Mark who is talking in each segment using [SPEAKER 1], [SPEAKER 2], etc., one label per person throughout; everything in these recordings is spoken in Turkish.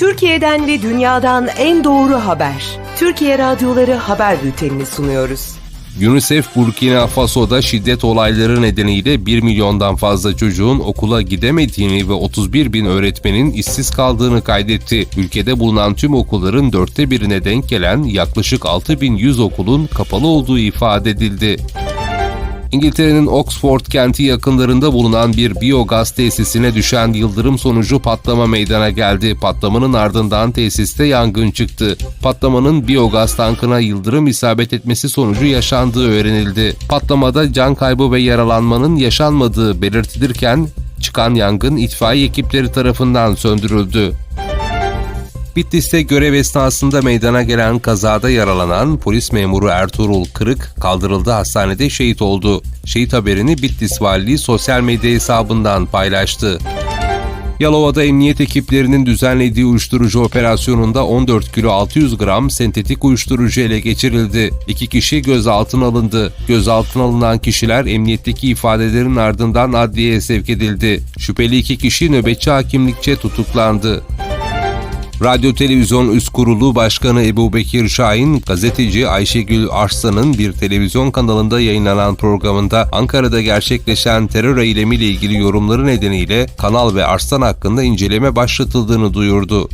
[SPEAKER 1] Türkiye'den ve dünyadan en doğru haber. Türkiye Radyoları Haber Bülteni'ni sunuyoruz.
[SPEAKER 2] UNICEF Burkina Faso'da şiddet olayları nedeniyle 1 milyondan fazla çocuğun okula gidemediğini ve 31 bin öğretmenin işsiz kaldığını kaydetti. Ülkede bulunan tüm okulların dörtte birine denk gelen yaklaşık 6100 okulun kapalı olduğu ifade edildi. İngiltere'nin Oxford kenti yakınlarında bulunan bir biyogaz tesisine düşen yıldırım sonucu patlama meydana geldi. Patlamanın ardından tesiste yangın çıktı. Patlamanın biyogaz tankına yıldırım isabet etmesi sonucu yaşandığı öğrenildi. Patlamada can kaybı ve yaralanmanın yaşanmadığı belirtilirken çıkan yangın itfaiye ekipleri tarafından söndürüldü. Bitlis'te görev esnasında meydana gelen kazada yaralanan polis memuru Ertuğrul Kırık kaldırıldı hastanede şehit oldu. Şehit haberini Bitlis Valiliği sosyal medya hesabından paylaştı. Yalova'da emniyet ekiplerinin düzenlediği uyuşturucu operasyonunda 14 kilo 600 gram sentetik uyuşturucu ele geçirildi. İki kişi gözaltına alındı. Gözaltına alınan kişiler emniyetteki ifadelerin ardından adliyeye sevk edildi. Şüpheli iki kişi nöbetçi hakimlikçe tutuklandı. Radyo Televizyon Üst Kurulu Başkanı Ebu Bekir Şahin, gazeteci Ayşegül Arslan'ın bir televizyon kanalında yayınlanan programında Ankara'da gerçekleşen terör eylemiyle ilgili yorumları nedeniyle kanal ve Arslan hakkında inceleme başlatıldığını duyurdu.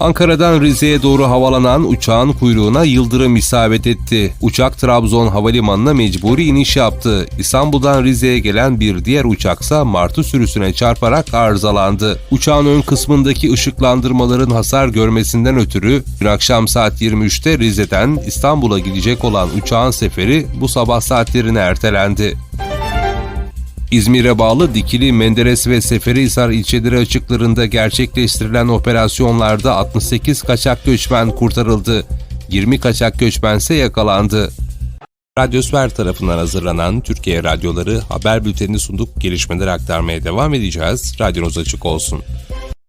[SPEAKER 2] Ankara'dan Rize'ye doğru havalanan uçağın kuyruğuna yıldırım isabet etti. Uçak Trabzon Havalimanı'na mecburi iniş yaptı. İstanbul'dan Rize'ye gelen bir diğer uçaksa martı sürüsüne çarparak arızalandı. Uçağın ön kısmındaki ışıklandırmaların hasar görmesinden ötürü dün akşam saat 23'te Rize'den İstanbul'a gidecek olan uçağın seferi bu sabah saatlerine ertelendi. İzmir'e bağlı Dikili, Menderes ve Seferihisar ilçeleri açıklarında gerçekleştirilen operasyonlarda 68 kaçak göçmen kurtarıldı. 20 kaçak göçmense yakalandı. Radyosfer tarafından hazırlanan Türkiye Radyoları haber bültenini sunduk. Gelişmeleri aktarmaya devam edeceğiz. Radyonuz açık olsun.